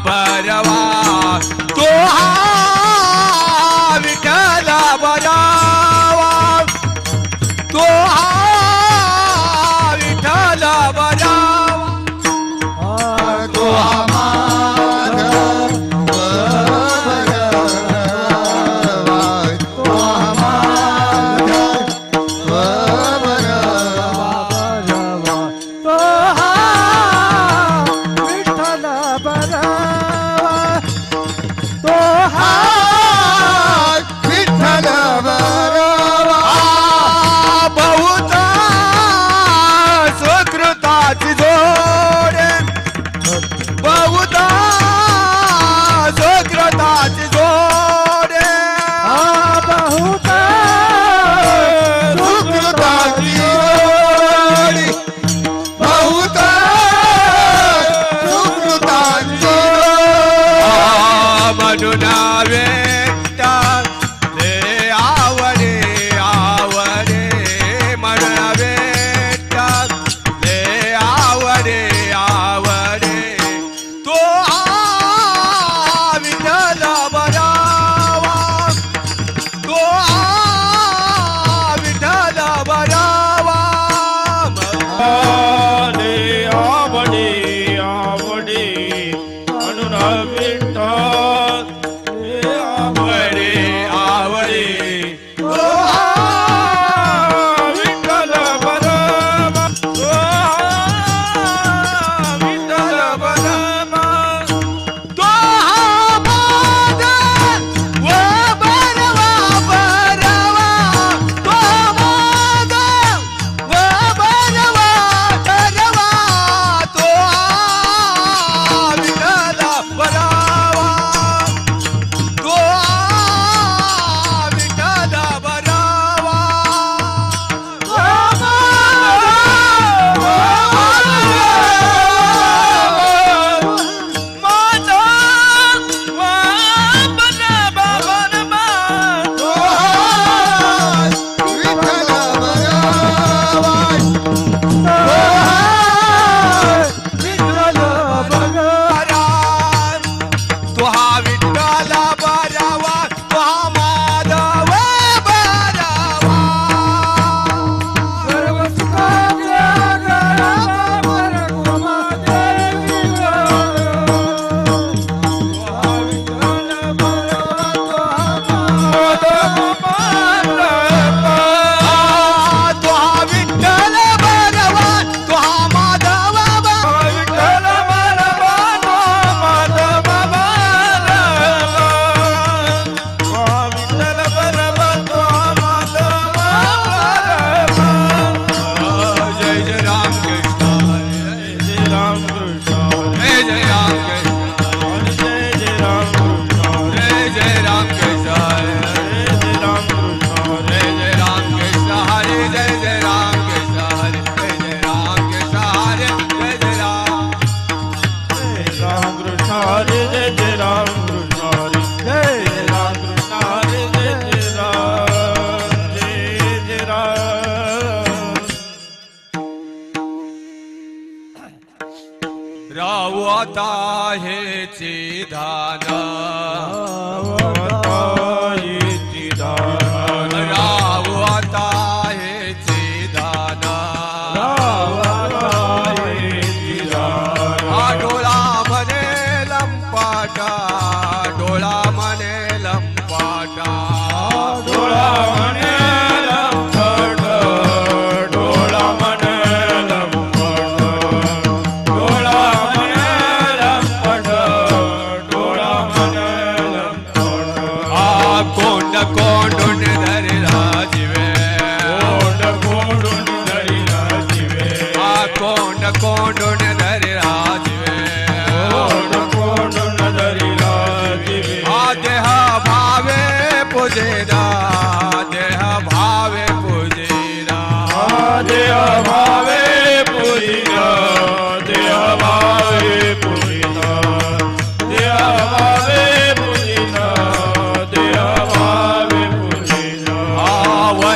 Bye.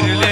कर ले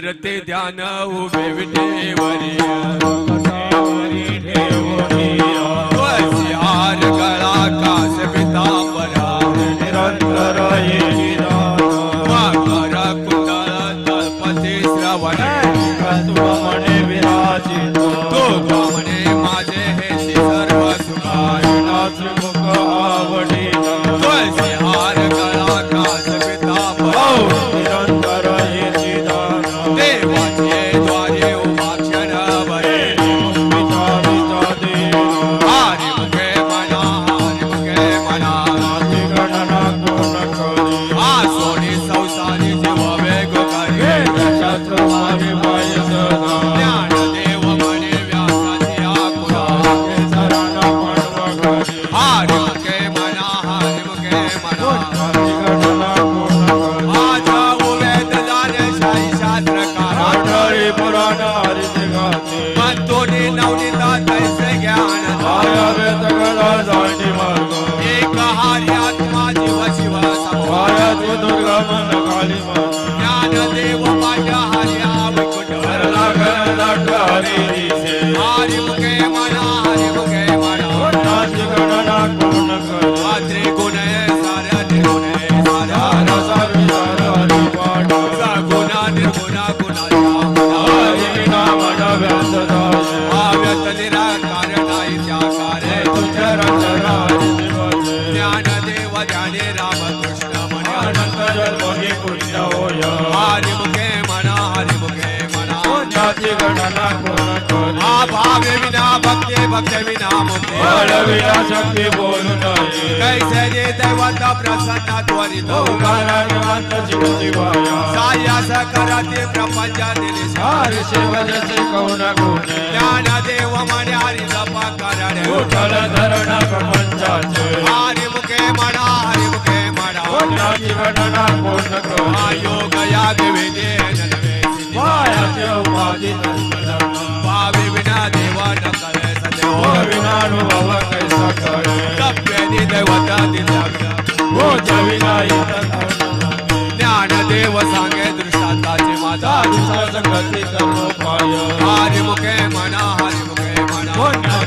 करते ध्यान उभे विठेवरी हार Baywatch. من علم भक्ति बिना भक्ति भक्त बिना मुक्ति बिना शक्ति बोलू नहीं। कैसे रे प्रसन्न त्वरित साया प्रपंच सार ज्ञान देव मन हरि तप करण। उठल धरण प्रपंच हरि मुखे मना हरि मुखे मना। योग याग माया उपाधि विना देव न ओ सदैव विनानुभव कैसा कप्यनी दैवत. ज्ञान देव सांगे दृष्टांताचे माझा साधूचा संगती सर्वोपाय हरि मुखे म्हणा हरि मुखे म्हणा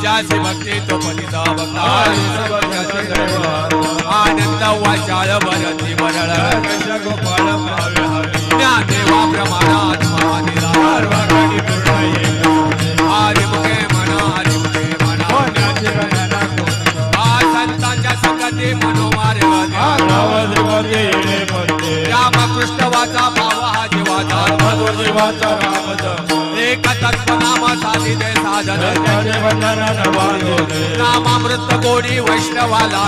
भक्ताचे जासी भक्ती तो पतिता हरी भक्ता आनंद वाचाळ भरती मरळ। कश गोपाळ भावे ज्ञानदेवा प्रमाणात महानिला मुखे म्हणा मुखे म्हणा हा संतांच्या रामकृष्ण वाचा भाव हा जीवाचा जीवाचा। नाम साधी दे साधन नामामृत गोडी वैष्णवाला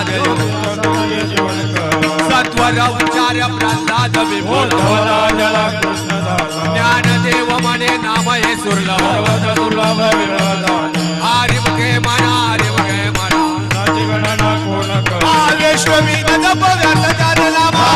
सत्वर उच्चार प्रसाद विभोर धवला जला कृष्ण दासा ज्ञान देव म्हणे नाम हे सुरलभ. सर्वत दुर्लभ विरदान हरि मुखे म्हणा हरि मुखे म्हणा नाची गणना कोण कर विश्वमी जप व्यर्थ चालला मा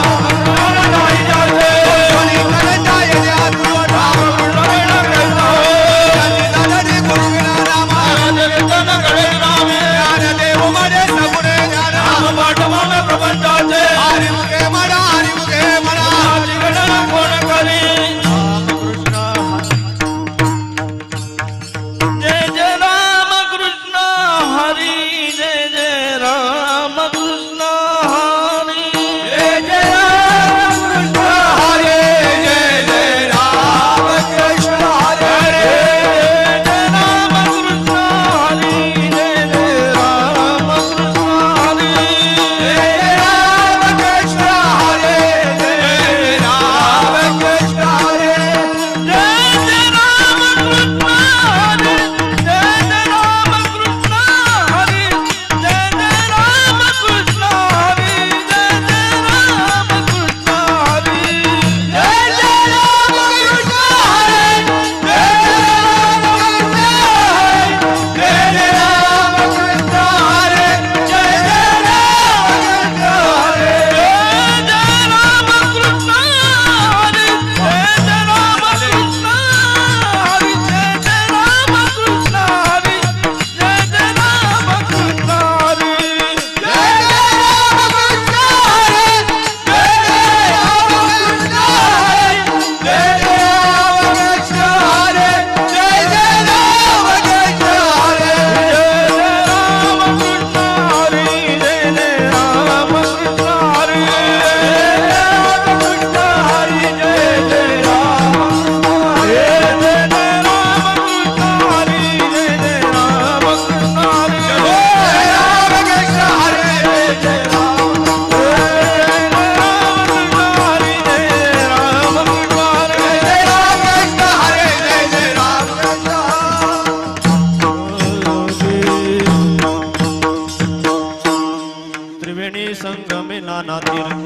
നാട്ടിൽ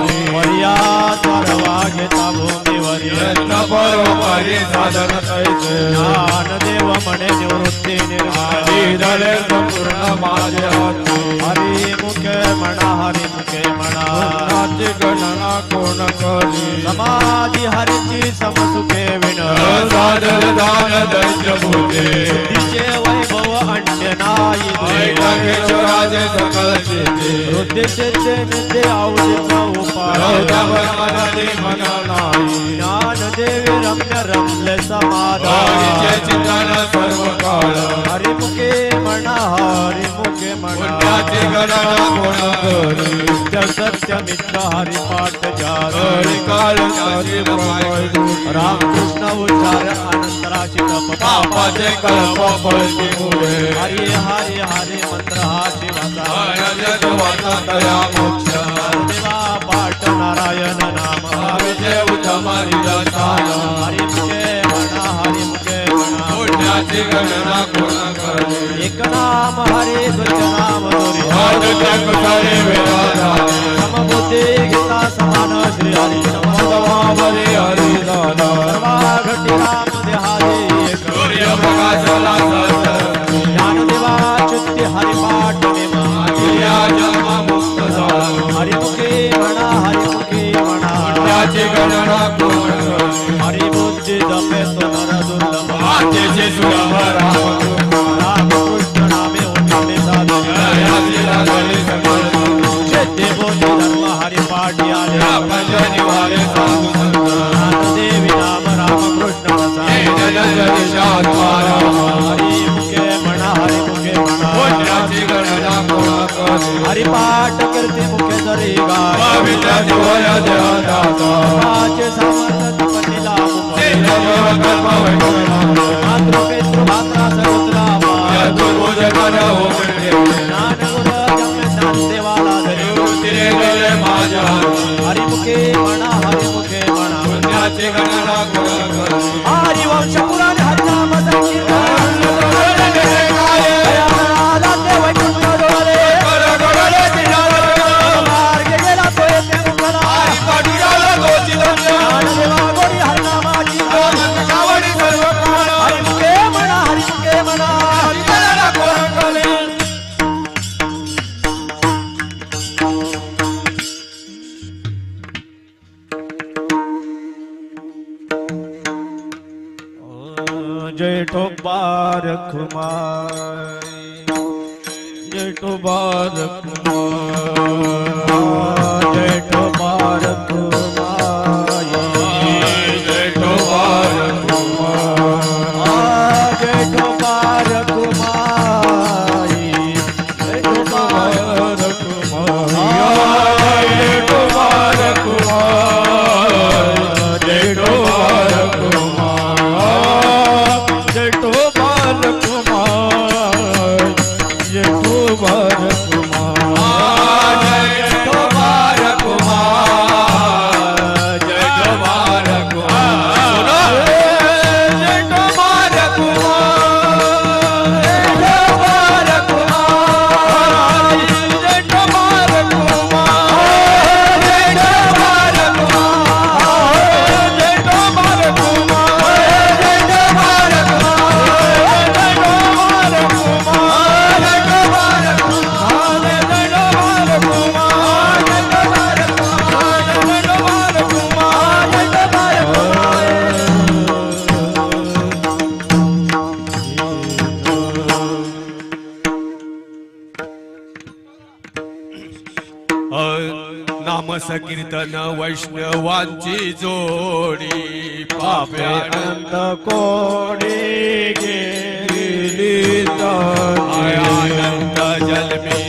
यत्न परोपरी साधन तैसे ज्ञान देव म्हणे निवृत्ती निर्माणी धळे संपूर्ण माझे हाती हरी मुखे म्हणा हरी मुखे म्हणा नाची गणना कोण करी? समाधी हरीची समसुखे विन साधन दान दैत्य भूते तिचे वैभव नाई ढंग जो राज सकल सिद्धि रुद्ध ज्ञान देव रम्य रम्य समाधान सर्व काल हरि मुखे मन हरि मुखे मन सत्य मित्र हरि पाठ जार हरि काल काशी उच्चार अनंतराशि पापा जय कल्प हरि हरी हरी मंत्र हा पाठ नारायण नाम। विजय उतमारी हरिमुखे म्हणा हरिमुखे म्हणा कोण करी एक नाम हरी दुर्ग नाम दोरी त्या कुठारे वेळा समबुद्धी गीता समान श्री हरी। समावरी हरी राम देहादी सूर्य सर મુક્તિ હરિપાટ હરિમુખે વણા હરિમુખે વણા. ગણના झाला हरिमुखे म्हणा हरिमुखे म्हणा त्याची ਟੁਬਾਰਕ ਮਾਰ वैष्णवांची जोडी पापे अनंत कोडी गेली. आनंद जलमी